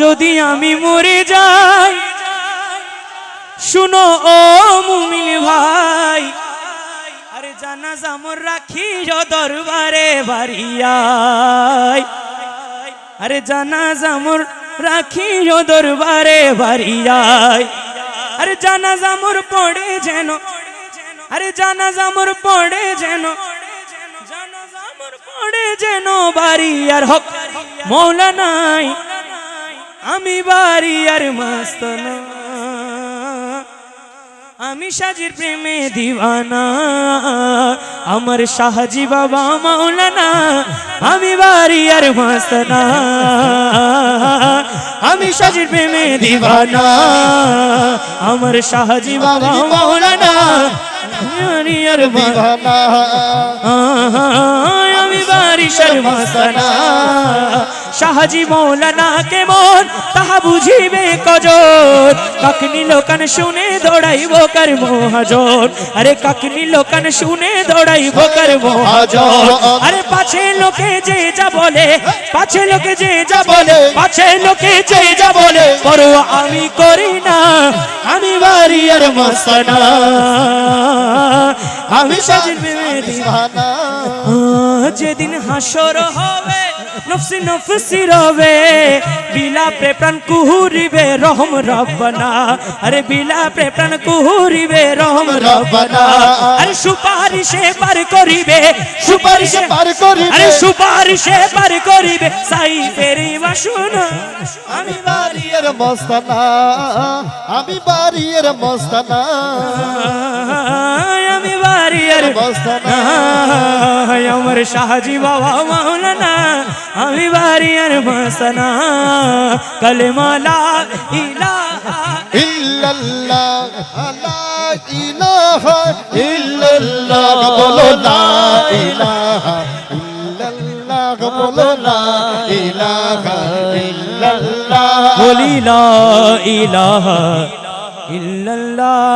যদি আমি মরে যাই, শুনো ও মুমিন ভাই। আরে জানাজা মোর রাখি দরবারে বাড়িয়াই। আরে জানাজা মোর রাখি দরবারে বাড়িয়াই। আরে জানাজা মোর পড়ে যেন, আরে জানাজা মোর পড়ে যেন, জানাজা মোর পড়ে যেন বাড়ি আর হক। মৌলানাই আমি বাড়ি আর মাস্তানা। আমি সাজির প্রেমে দিওয়ানা। আমার শাহজি বাবা মাওলানা, আমি বাড়ি আর মাস্তানা। আমি সাজির প্রেমে দিওয়ানা। আমার শাহজি বাবা মাওলানা, আমি আর দিওয়ানা আমি বারিশের মাস্তানা। শাহজি মৌলানা কেমন তাহা বুঝিবে কজন? কাকনি লোকান শুনে দৌড়াইব কার মহাজন? আরে কাকনি লোকান শুনে দৌড়াইব কার মহাজন? আরে পাছে লোকে যে যা বলে, পাছে লোকে যে যা বলে, পাছে লোকে যে যা বলে, পরোয়া আমি করি না, আমি বাড়ি আর মাস্তানা আমি সাজির প্রেমে দিওয়ানা যেদিন হাসর হবে নফসি নফসি রবে বিলা প্রেপ্রাণ কুহুরিবে রহম রব্বানা। আরে বিলা প্রেপ্রাণ কুহুরিবে রহম রব্বানা। আরে সুপারিশে পার করিবে সুপারিশে পার করিবে। আরে সুপারিশে পার করিবে সাই ফেরি বাসুন। আমি বাড়ির মস্তানা আমি বাড়ির মস্তানা। আমি বাড়ি আর মস্তানা। আমার শাহজি বাবা মাওলানা আমি বাড়ি আর মসনা। কলমালা ইলাহা ইল্লাল্লাহ ইলাহা ইল্লাল্লাহ বলো লা ইলাহা ইল্লাল্লাহ বলো লা ইলাহা ইল্লাল্লাহ। বলি লা ইলাহা ইল্লাল্লাহ।